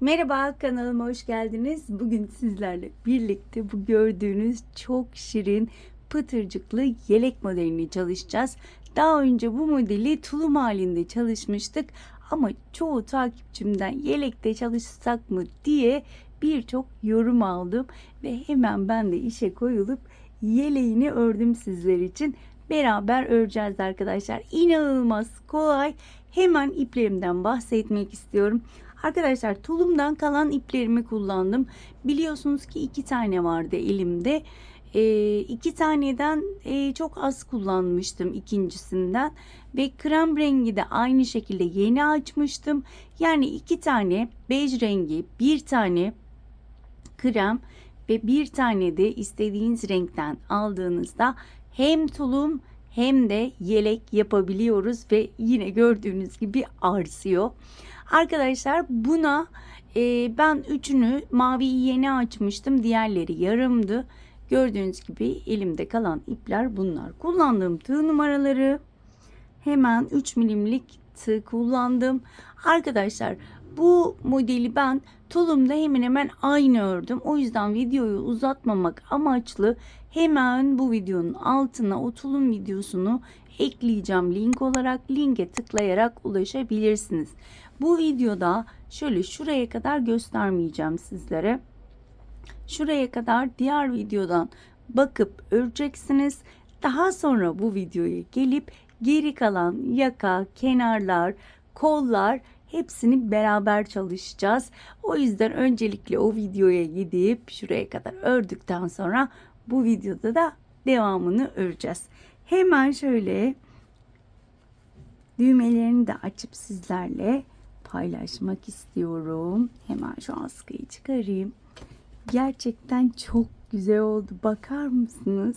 Merhaba kanalıma hoş geldiniz. Bugün sizlerle birlikte bu gördüğünüz çok şirin pıtırcıklı yelek modelini çalışacağız. Daha önce bu modeli tulum halinde çalışmıştık ama çoğu takipçimden yelekte çalışsak mı diye birçok yorum aldım ve hemen ben de işe koyulup yeleğini ördüm sizler için. Beraber öreceğiz arkadaşlar. İnanılmaz kolay. Hemen iplerimden bahsetmek istiyorum. Arkadaşlar tulumdan kalan iplerimi kullandım. Biliyorsunuz ki iki tane vardı elimde. E, iki taneden e, çok az kullanmıştım ikincisinden. Ve krem rengi de aynı şekilde yeni açmıştım. Yani iki tane bej rengi, bir tane krem ve bir tane de istediğiniz renkten aldığınızda hem tulum hem de yelek yapabiliyoruz ve yine gördüğünüz gibi arsıyor. Arkadaşlar buna e, ben üçünü mavi yeni açmıştım. Diğerleri yarımdı. Gördüğünüz gibi elimde kalan ipler bunlar. Kullandığım tığ numaraları hemen 3 milimlik tığ kullandım. Arkadaşlar bu modeli ben tulumda hemen hemen aynı ördüm. O yüzden videoyu uzatmamak amaçlı hemen bu videonun altına o tulum videosunu ekleyeceğim link olarak. Linke tıklayarak ulaşabilirsiniz. Bu videoda şöyle şuraya kadar göstermeyeceğim sizlere. Şuraya kadar diğer videodan bakıp öreceksiniz. Daha sonra bu videoya gelip geri kalan yaka, kenarlar, kollar hepsini beraber çalışacağız. O yüzden öncelikle o videoya gidip şuraya kadar ördükten sonra bu videoda da devamını öreceğiz. Hemen şöyle düğmelerini de açıp sizlerle paylaşmak istiyorum. Hemen şu askıyı çıkarayım. Gerçekten çok güzel oldu. Bakar mısınız?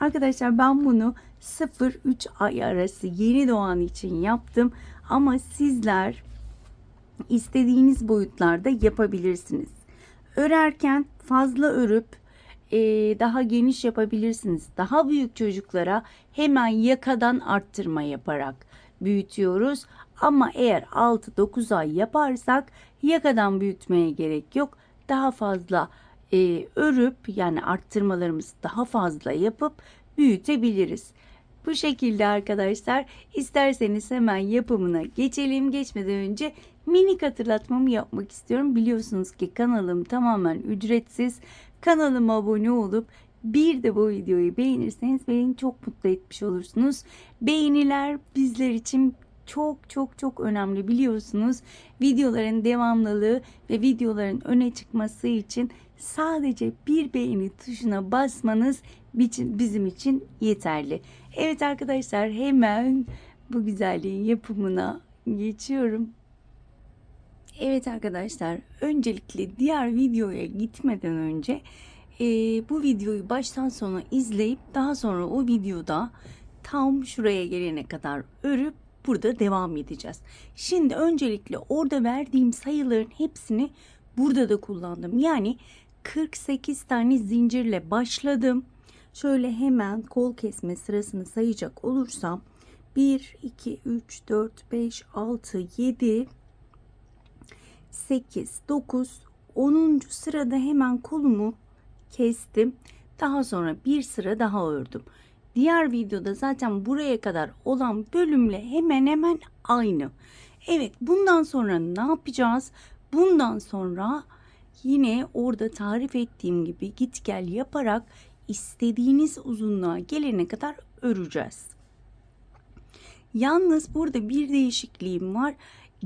Arkadaşlar ben bunu 0-3 ay arası yeni doğan için yaptım. Ama sizler istediğiniz boyutlarda yapabilirsiniz. Örerken fazla örüp e, daha geniş yapabilirsiniz. Daha büyük çocuklara hemen yakadan arttırma yaparak büyütüyoruz. Ama eğer 6-9 ay yaparsak yakadan büyütmeye gerek yok. Daha fazla e, örüp yani arttırmalarımızı daha fazla yapıp büyütebiliriz. Bu şekilde arkadaşlar isterseniz hemen yapımına geçelim. Geçmeden önce minik hatırlatmamı yapmak istiyorum. Biliyorsunuz ki kanalım tamamen ücretsiz. Kanalıma abone olup bir de bu videoyu beğenirseniz beni çok mutlu etmiş olursunuz. Beğeniler bizler için çok çok çok önemli biliyorsunuz. Videoların devamlılığı ve videoların öne çıkması için sadece bir beğeni tuşuna basmanız bizim için yeterli. Evet arkadaşlar hemen bu güzelliğin yapımına geçiyorum. Evet arkadaşlar öncelikle diğer videoya gitmeden önce e, bu videoyu baştan sona izleyip daha sonra o videoda tam şuraya gelene kadar örüp burada devam edeceğiz. Şimdi öncelikle orada verdiğim sayıların hepsini burada da kullandım. Yani 48 tane zincirle başladım. Şöyle hemen kol kesme sırasını sayacak olursam 1, 2, 3, 4, 5, 6, 7, 8, 9, 10. sırada hemen kolumu kestim. Daha sonra bir sıra daha ördüm. Diğer videoda zaten buraya kadar olan bölümle hemen hemen aynı. Evet bundan sonra ne yapacağız? Bundan sonra yine orada tarif ettiğim gibi git gel yaparak istediğiniz uzunluğa gelene kadar öreceğiz. Yalnız burada bir değişikliğim var.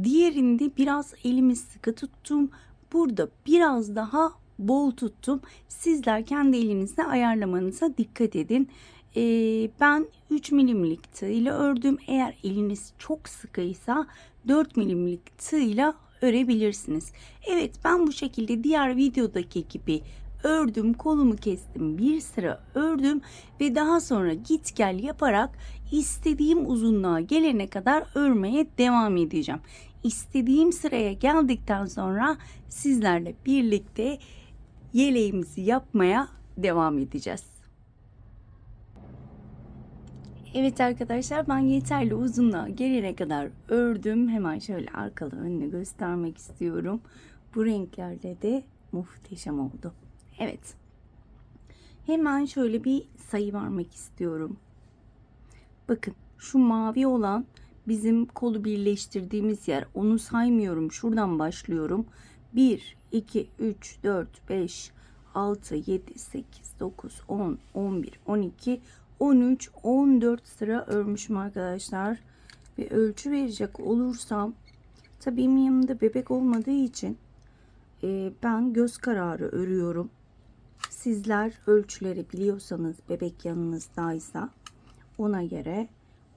Diğerinde biraz elimi sıkı tuttum. Burada biraz daha bol tuttum. Sizler kendi elinizle ayarlamanıza dikkat edin. Ee, ben 3 milimlik tığ ile ördüm. Eğer eliniz çok sıkıysa 4 milimlik tığ ile örebilirsiniz. Evet ben bu şekilde diğer videodaki gibi ördüm kolumu kestim bir sıra ördüm ve daha sonra git gel yaparak istediğim uzunluğa gelene kadar örmeye devam edeceğim. İstediğim sıraya geldikten sonra sizlerle birlikte yeleğimizi yapmaya devam edeceğiz. Evet arkadaşlar ben yeterli uzunluğa gelene kadar ördüm. Hemen şöyle arkalı önünü göstermek istiyorum. Bu renklerle de muhteşem oldu. Evet. Hemen şöyle bir sayı vermek istiyorum. Bakın şu mavi olan bizim kolu birleştirdiğimiz yer. Onu saymıyorum. Şuradan başlıyorum. 1, 2, 3, 4, 5, 6, 7, 8, 9, 10, 11, 12, 13, 14 sıra örmüşüm arkadaşlar. Ve ölçü verecek olursam tabii benim yanımda bebek olmadığı için e, ben göz kararı örüyorum. Sizler ölçüleri biliyorsanız bebek yanınızdaysa ona göre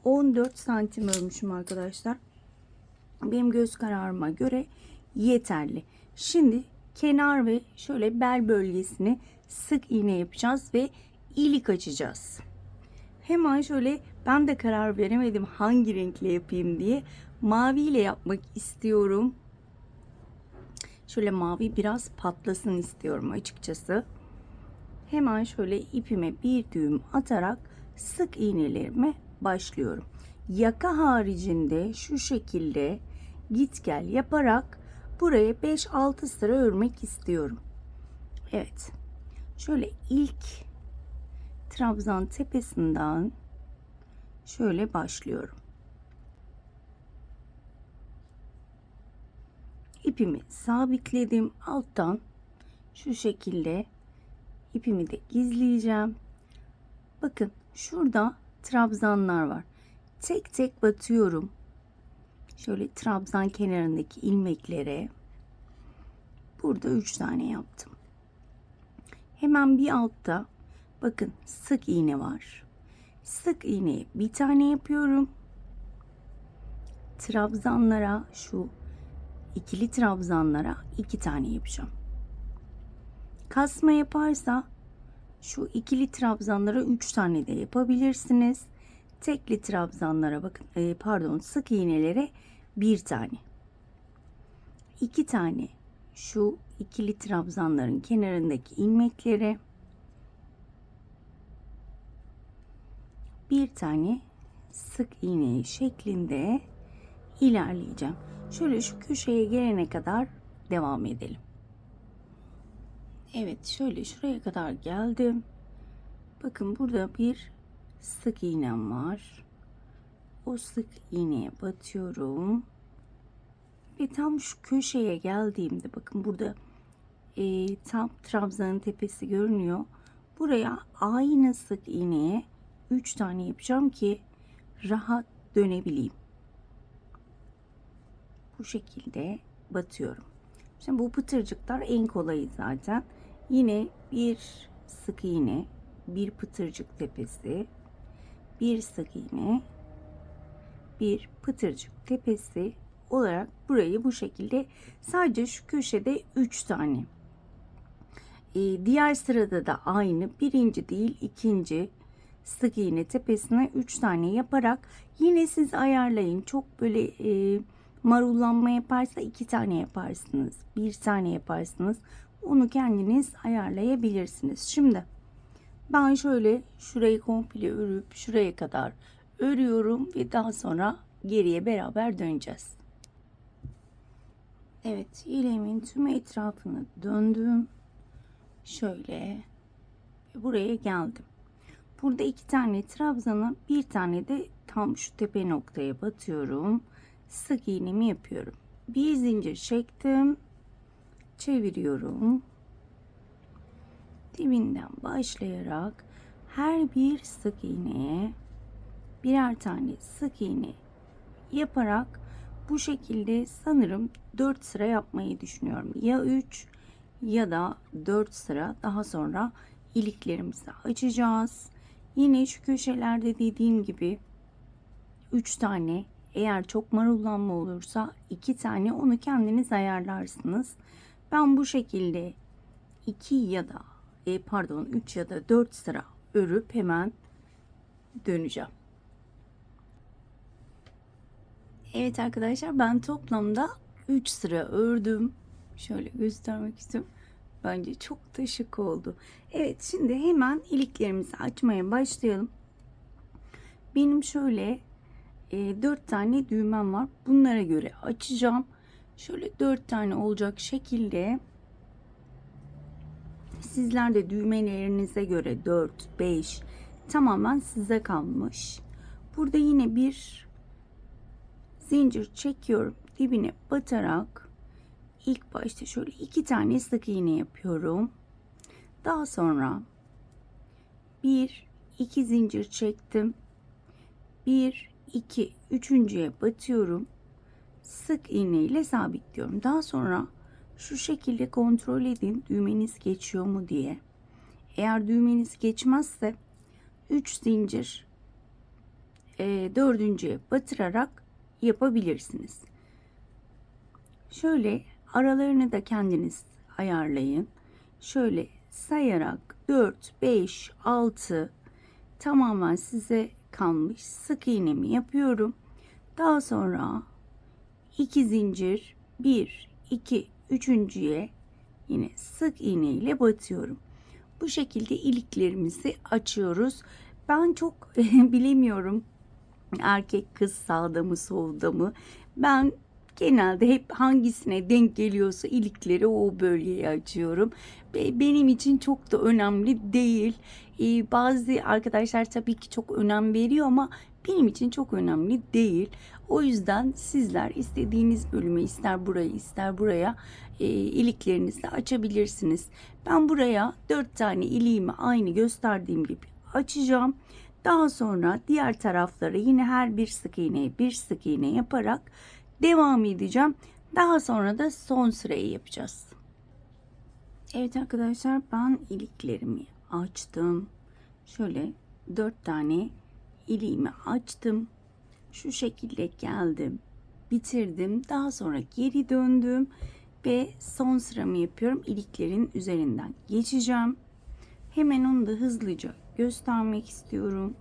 14 santim örmüşüm arkadaşlar. Benim göz kararıma göre yeterli. Şimdi kenar ve şöyle bel bölgesini sık iğne yapacağız ve ilik açacağız. Hemen şöyle ben de karar veremedim hangi renkle yapayım diye. Mavi ile yapmak istiyorum. Şöyle mavi biraz patlasın istiyorum açıkçası. Hemen şöyle ipime bir düğüm atarak sık iğnelerime başlıyorum. Yaka haricinde şu şekilde git gel yaparak buraya 5-6 sıra örmek istiyorum. Evet. Şöyle ilk trabzan tepesinden şöyle başlıyorum. İpimi sabitledim. Alttan şu şekilde ipimi de gizleyeceğim. Bakın şurada trabzanlar var. Tek tek batıyorum. Şöyle trabzan kenarındaki ilmeklere. Burada 3 tane yaptım. Hemen bir altta bakın sık iğne var. Sık iğneyi bir tane yapıyorum. Trabzanlara şu ikili trabzanlara iki tane yapacağım. Kasma yaparsa şu ikili trabzanlara üç tane de yapabilirsiniz. Tekli trabzanlara bakın e, pardon sık iğnelere bir tane. iki tane şu ikili trabzanların kenarındaki ilmeklere bir tane sık iğne şeklinde ilerleyeceğim. Şöyle şu köşeye gelene kadar devam edelim. Evet şöyle şuraya kadar geldim. Bakın burada bir sık iğnem var. O sık iğneye batıyorum. Ve tam şu köşeye geldiğimde bakın burada e, tam trabzanın tepesi görünüyor. Buraya aynı sık iğneye 3 tane yapacağım ki rahat dönebileyim. Bu şekilde batıyorum. Şimdi bu pıtırcıklar en kolayı zaten. Yine bir sık iğne, bir pıtırcık tepesi, bir sık iğne, bir pıtırcık tepesi olarak burayı bu şekilde sadece şu köşede 3 tane. Ee, diğer sırada da aynı birinci değil ikinci sık iğne tepesine 3 tane yaparak yine siz ayarlayın. Çok böyle e, marullanma yaparsa 2 tane yaparsınız. 1 tane yaparsınız. Onu kendiniz ayarlayabilirsiniz. Şimdi ben şöyle şurayı komple örüp şuraya kadar örüyorum ve daha sonra geriye beraber döneceğiz. Evet ileğimin tüm etrafını döndüm. Şöyle buraya geldim. Burada iki tane trabzana bir tane de tam şu tepe noktaya batıyorum. Sık iğnemi yapıyorum. Bir zincir çektim. Çeviriyorum. Dibinden başlayarak her bir sık iğneye birer tane sık iğne yaparak bu şekilde sanırım 4 sıra yapmayı düşünüyorum. Ya 3 ya da 4 sıra daha sonra iliklerimizi açacağız. Yine şu köşelerde dediğim gibi 3 tane eğer çok marullanma olursa 2 tane onu kendiniz ayarlarsınız. Ben bu şekilde 2 ya da e, pardon 3 ya da 4 sıra örüp hemen döneceğim. Evet arkadaşlar ben toplamda 3 sıra ördüm. Şöyle göstermek istiyorum. Bence çok da şık oldu. Evet şimdi hemen iliklerimizi açmaya başlayalım. Benim şöyle e, 4 tane düğmem var. Bunlara göre açacağım. Şöyle dört tane olacak şekilde sizler de düğmelerinize göre 4, 5 tamamen size kalmış. Burada yine bir zincir çekiyorum. Dibine batarak ilk başta şöyle iki tane sık iğne yapıyorum. Daha sonra bir, iki zincir çektim. Bir, iki, üçüncüye batıyorum. Sık iğne ile sabitliyorum. Daha sonra şu şekilde kontrol edin düğmeniz geçiyor mu diye. Eğer düğmeniz geçmezse 3 zincir e, dördüncüye batırarak yapabilirsiniz. Şöyle aralarını da kendiniz ayarlayın. Şöyle sayarak 4, 5, 6 tamamen size kalmış sık iğnemi yapıyorum. Daha sonra 2 zincir 1, 2, üçüncüye yine sık iğne ile batıyorum. Bu şekilde iliklerimizi açıyoruz. Ben çok bilemiyorum erkek kız sağda mı solda mı. Ben genelde hep hangisine denk geliyorsa ilikleri o bölgeye açıyorum. Benim için çok da önemli değil. Ee, bazı arkadaşlar tabii ki çok önem veriyor ama benim için çok önemli değil. O yüzden sizler istediğiniz bölümü ister buraya ister buraya e, iliklerinizi açabilirsiniz. Ben buraya 4 tane iliğimi aynı gösterdiğim gibi açacağım. Daha sonra diğer tarafları yine her bir sık iğneye bir sık iğne yaparak devam edeceğim. Daha sonra da son sırayı yapacağız. Evet arkadaşlar ben iliklerimi açtım. Şöyle 4 tane iliğimi açtım. Şu şekilde geldim. Bitirdim. Daha sonra geri döndüm ve son sıramı yapıyorum. İliklerin üzerinden geçeceğim. Hemen onu da hızlıca göstermek istiyorum.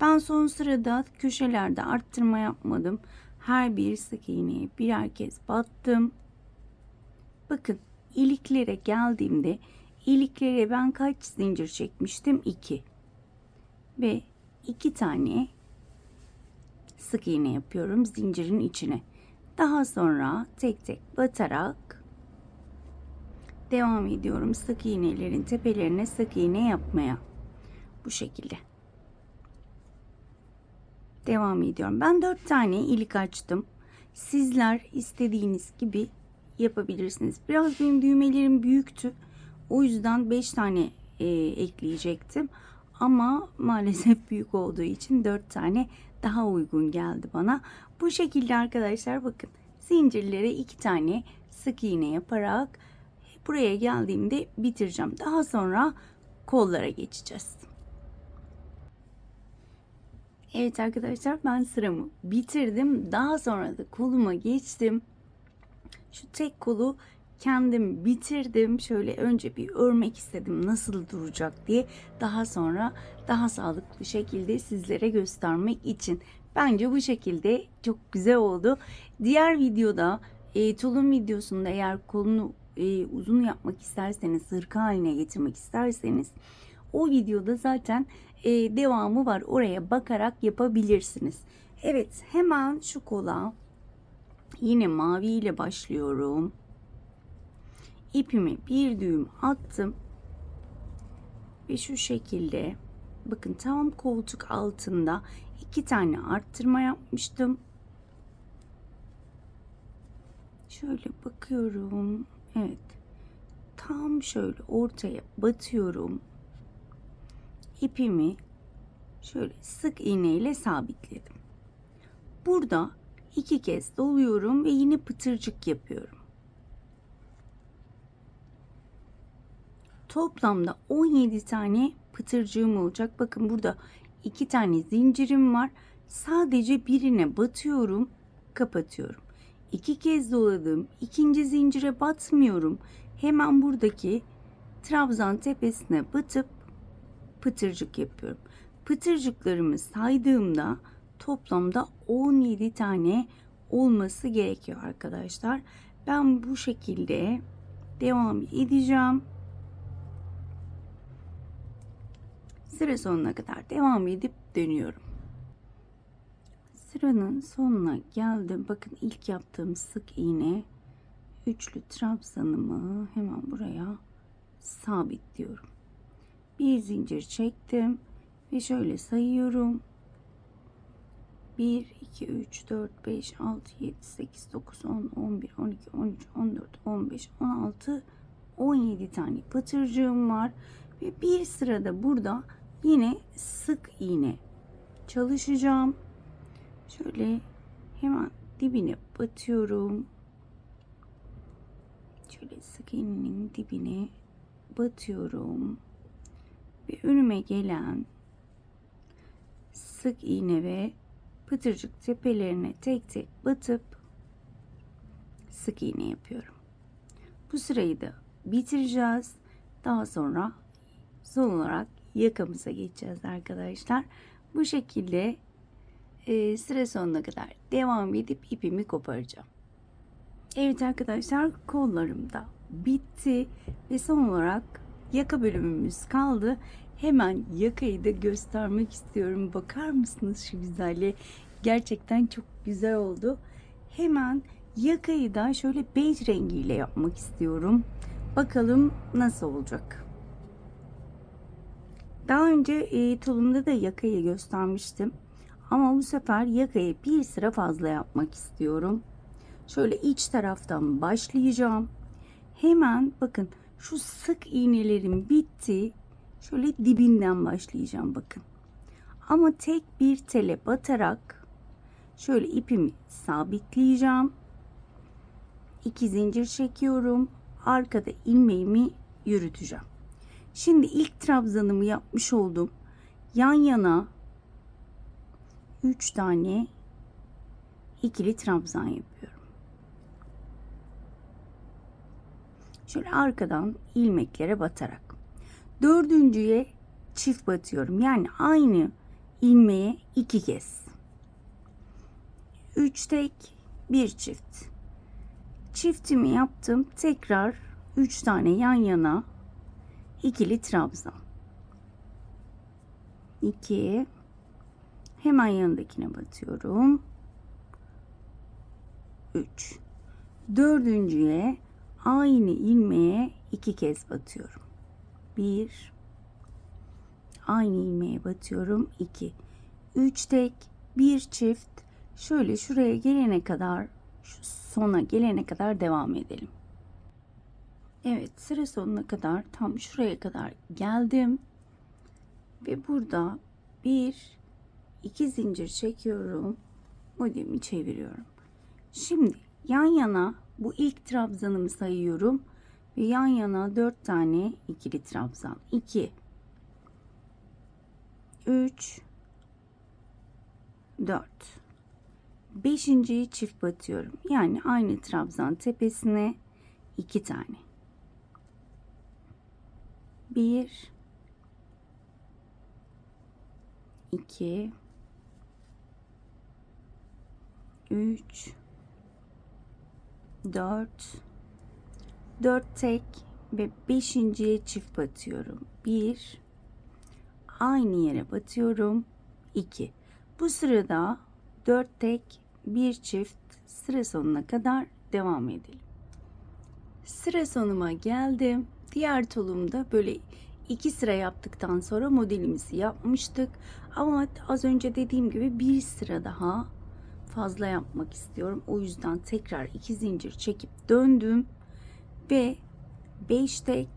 Ben son sırada köşelerde arttırma yapmadım. Her bir sık iğneye birer kez battım. Bakın iliklere geldiğimde iliklere ben kaç zincir çekmiştim? 2. Ve 2 tane sık iğne yapıyorum zincirin içine. Daha sonra tek tek batarak devam ediyorum sık iğnelerin tepelerine sık iğne yapmaya. Bu şekilde. Devam ediyorum. Ben 4 tane ilik açtım. Sizler istediğiniz gibi yapabilirsiniz. Biraz benim düğmelerim büyüktü. O yüzden 5 tane e, ekleyecektim. Ama maalesef büyük olduğu için 4 tane daha uygun geldi bana. Bu şekilde arkadaşlar bakın zincirlere 2 tane sık iğne yaparak buraya geldiğimde bitireceğim. Daha sonra kollara geçeceğiz. Evet arkadaşlar ben sıramı bitirdim. Daha sonra da koluma geçtim. Şu tek kolu kendim bitirdim. Şöyle önce bir örmek istedim nasıl duracak diye. Daha sonra daha sağlıklı şekilde sizlere göstermek için. Bence bu şekilde çok güzel oldu. Diğer videoda e, tulum videosunda eğer kolunu e, uzun yapmak isterseniz, hırka haline getirmek isterseniz o videoda zaten e, devamı var. Oraya bakarak yapabilirsiniz. Evet hemen şu kola yine mavi ile başlıyorum. İpimi bir düğüm attım. Ve şu şekilde bakın tam koltuk altında iki tane arttırma yapmıştım. Şöyle bakıyorum. Evet. Tam şöyle ortaya batıyorum ipimi şöyle sık iğne ile sabitledim. Burada iki kez doluyorum ve yine pıtırcık yapıyorum. Toplamda 17 tane pıtırcığım olacak. Bakın burada iki tane zincirim var. Sadece birine batıyorum, kapatıyorum. İki kez doladım. ikinci zincire batmıyorum. Hemen buradaki trabzan tepesine batıp pıtırcık yapıyorum. Pıtırcıklarımı saydığımda toplamda 17 tane olması gerekiyor arkadaşlar. Ben bu şekilde devam edeceğim. Sıra sonuna kadar devam edip dönüyorum. Sıranın sonuna geldim. Bakın ilk yaptığım sık iğne üçlü trabzanımı hemen buraya sabitliyorum. Bir zincir çektim ve şöyle sayıyorum. 1, 2, 3, 4, 5, 6, 7, 8, 9, 10, 11, 12, 13, 14, 15, 16, 17 tane patırcığım var. Ve bir sırada burada yine sık iğne çalışacağım. Şöyle hemen dibine batıyorum. Şöyle sık iğnenin dibine batıyorum. Ve önüme gelen sık iğne ve pıtırcık tepelerine tek tek batıp sık iğne yapıyorum. Bu sırayı da bitireceğiz. Daha sonra son olarak yakamıza geçeceğiz arkadaşlar. Bu şekilde e, sıra sonuna kadar devam edip ipimi koparacağım. Evet arkadaşlar kollarım da bitti ve son olarak yaka bölümümüz kaldı. Hemen yakayı da göstermek istiyorum. Bakar mısınız şu güzelliğe? Gerçekten çok güzel oldu. Hemen yakayı da şöyle bej rengiyle yapmak istiyorum. Bakalım nasıl olacak. Daha önce e, tulumda da yakayı göstermiştim. Ama bu sefer yakayı bir sıra fazla yapmak istiyorum. Şöyle iç taraftan başlayacağım. Hemen bakın şu sık iğnelerim bitti. Şöyle dibinden başlayacağım bakın. Ama tek bir tele batarak şöyle ipimi sabitleyeceğim. İki zincir çekiyorum. Arkada ilmeğimi yürüteceğim. Şimdi ilk trabzanımı yapmış oldum. Yan yana 3 tane ikili trabzan yapıyorum. Şöyle arkadan ilmeklere batarak. Dördüncüye çift batıyorum. Yani aynı ilmeğe iki kez. Üç tek, bir çift. Çiftimi yaptım. Tekrar üç tane yan yana ikili trabzan. 2 hemen yanındakine batıyorum. 3 dördüncüye aynı ilmeğe iki kez batıyorum. 1 aynı ilmeğe batıyorum. 2 3 tek bir çift şöyle şuraya gelene kadar şu sona gelene kadar devam edelim. Evet sıra sonuna kadar tam şuraya kadar geldim. Ve burada bir iki zincir çekiyorum. Modelimi çeviriyorum. Şimdi yan yana bu ilk trabzanımı sayıyorum. Ve yan yana dört tane ikili trabzan. 2 3 4 Beşinciyi çift batıyorum. Yani aynı trabzan tepesine iki tane. 1 2 3 4 4 tek ve 5.ye çift batıyorum. 1 aynı yere batıyorum. 2 bu sırada 4 tek bir çift sıra sonuna kadar devam edelim. Sıra sonuma geldim. Diğer tulumda böyle iki sıra yaptıktan sonra modelimizi yapmıştık. Ama az önce dediğim gibi bir sıra daha fazla yapmak istiyorum. O yüzden tekrar iki zincir çekip döndüm ve 5 tek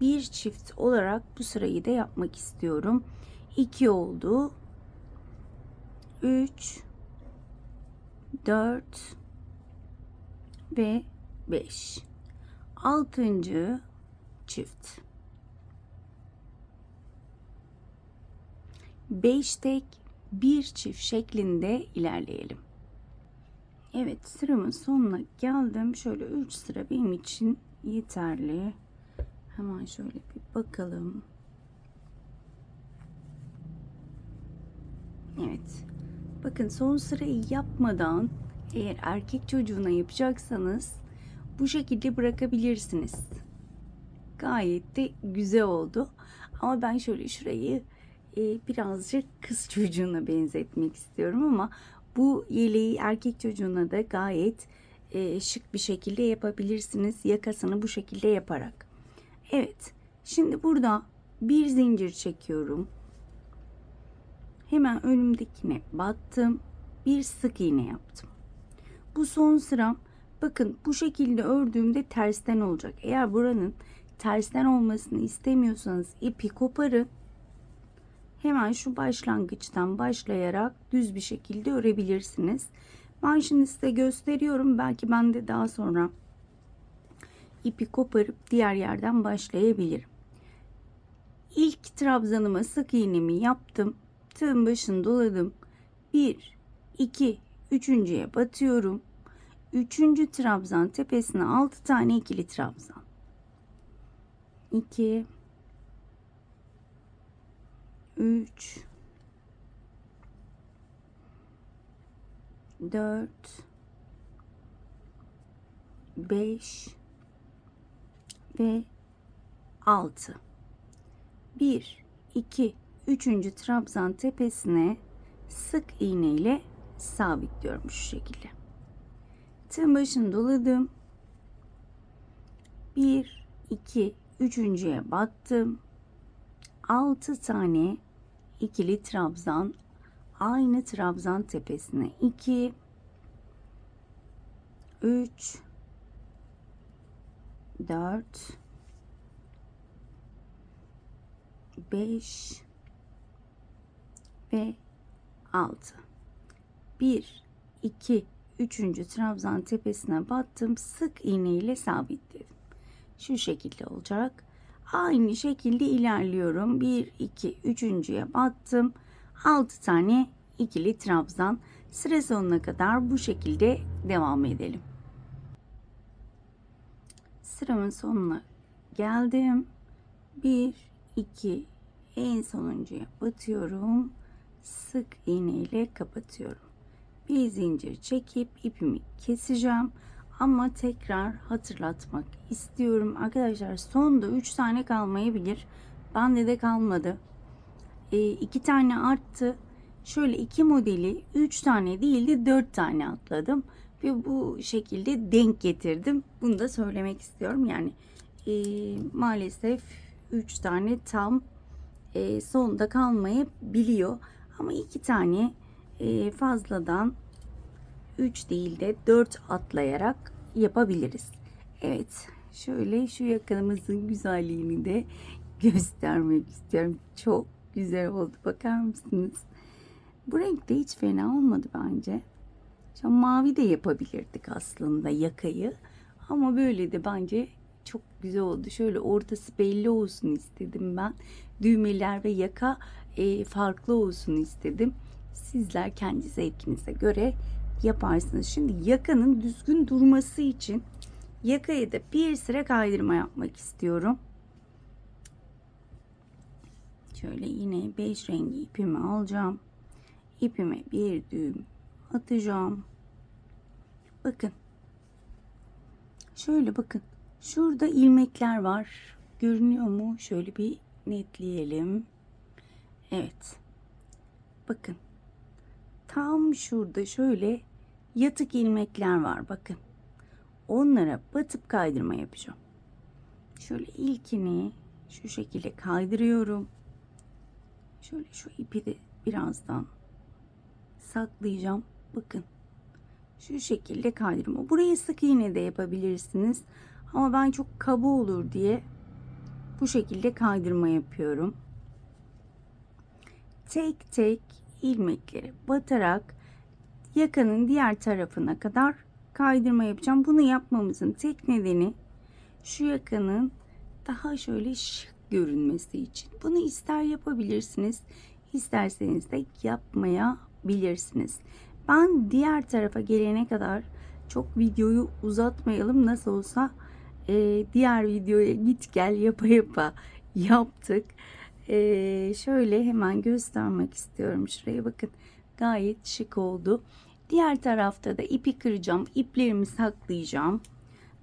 bir çift olarak bu sırayı da yapmak istiyorum. 2 oldu. 3 4 ve 5. Altıncı çift. 5 tek bir çift şeklinde ilerleyelim. Evet sıramın sonuna geldim. Şöyle 3 sıra benim için yeterli. Hemen şöyle bir bakalım. Evet. Bakın son sırayı yapmadan eğer erkek çocuğuna yapacaksanız bu şekilde bırakabilirsiniz. Gayet de güzel oldu. Ama ben şöyle şurayı e, birazcık kız çocuğuna benzetmek istiyorum ama bu yeleği erkek çocuğuna da gayet e, şık bir şekilde yapabilirsiniz. Yakasını bu şekilde yaparak. Evet. Şimdi burada bir zincir çekiyorum. Hemen önümdekine battım. Bir sık iğne yaptım. Bu son sıram. Bakın bu şekilde ördüğümde tersten olacak. Eğer buranın tersten olmasını istemiyorsanız ipi koparın. Hemen şu başlangıçtan başlayarak düz bir şekilde örebilirsiniz. Ben şimdi size gösteriyorum. Belki ben de daha sonra ipi koparıp diğer yerden başlayabilirim. İlk trabzanıma sık iğnemi yaptım. Tığın başını doladım. 1, 2, üçüncüye batıyorum. Üçüncü trabzan tepesine 6 tane ikili trabzan. 2 3 4 5 ve 6 1 2 3. trabzan tepesine sık iğne ile sabitliyorum şu şekilde. Tığın başını doladım. 1 2 üçüncüye battım. 6 tane ikili trabzan aynı trabzan tepesine. 2 3 4 5 ve 6 1 2 3. trabzan tepesine battım. Sık iğne ile sabitledim. Şu şekilde olacak aynı şekilde ilerliyorum. 1 2 üçüncüye battım 6 tane ikili trabzan. Sıra sonuna kadar bu şekilde devam edelim. Sıramın sonuna geldim. 1 2 en sonuncuya batıyorum. Sık iğne ile kapatıyorum. Bir zincir çekip ipimi keseceğim ama tekrar hatırlatmak istiyorum. Arkadaşlar sonda 3 tane kalmayabilir. Bende de kalmadı. E, iki tane arttı. Şöyle iki modeli 3 tane değil de 4 tane atladım ve bu şekilde denk getirdim. Bunu da söylemek istiyorum. Yani e, maalesef 3 tane tam e, sonda kalmayabiliyor. Ama iki tane e, fazladan 3 değil de 4 atlayarak yapabiliriz. Evet şöyle şu yakamızın güzelliğini de göstermek istiyorum. Çok güzel oldu bakar mısınız? Bu renk de hiç fena olmadı bence. Şu mavi de yapabilirdik aslında yakayı. Ama böyle de bence çok güzel oldu. Şöyle ortası belli olsun istedim ben. Düğmeler ve yaka e, farklı olsun istedim. Sizler kendi zevkinize göre yaparsınız. Şimdi yakanın düzgün durması için yakaya da bir sıra kaydırma yapmak istiyorum. Şöyle yine beş rengi ipimi alacağım. İpime bir düğüm atacağım. Bakın. Şöyle bakın. Şurada ilmekler var. Görünüyor mu? Şöyle bir netleyelim. Evet. Bakın. Tam şurada şöyle yatık ilmekler var. Bakın. Onlara batıp kaydırma yapacağım. Şöyle ilkini şu şekilde kaydırıyorum. Şöyle şu ipi de birazdan saklayacağım. Bakın. Şu şekilde kaydırma. Burayı sık iğne de yapabilirsiniz. Ama ben çok kaba olur diye bu şekilde kaydırma yapıyorum. Tek tek ilmekleri batarak yakanın diğer tarafına kadar kaydırma yapacağım. Bunu yapmamızın tek nedeni şu yakanın daha şöyle şık görünmesi için. Bunu ister yapabilirsiniz, isterseniz de yapmayabilirsiniz. Ben diğer tarafa gelene kadar çok videoyu uzatmayalım. Nasıl olsa e, diğer videoya git gel yapa yapa yaptık. E, şöyle hemen göstermek istiyorum. Şuraya bakın gayet şık oldu. Diğer tarafta da ipi kıracağım. iplerimi saklayacağım.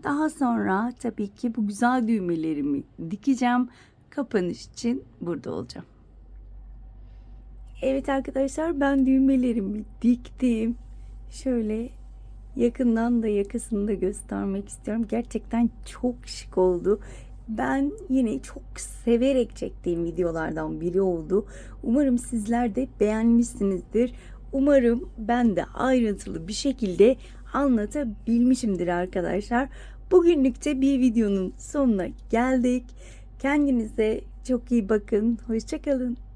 Daha sonra tabii ki bu güzel düğmelerimi dikeceğim. Kapanış için burada olacağım. Evet arkadaşlar ben düğmelerimi diktim. Şöyle yakından da yakasını da göstermek istiyorum. Gerçekten çok şık oldu. Ben yine çok severek çektiğim videolardan biri oldu. Umarım sizler de beğenmişsinizdir. Umarım ben de ayrıntılı bir şekilde anlatabilmişimdir arkadaşlar. Bugünlük de bir videonun sonuna geldik. Kendinize çok iyi bakın. Hoşçakalın.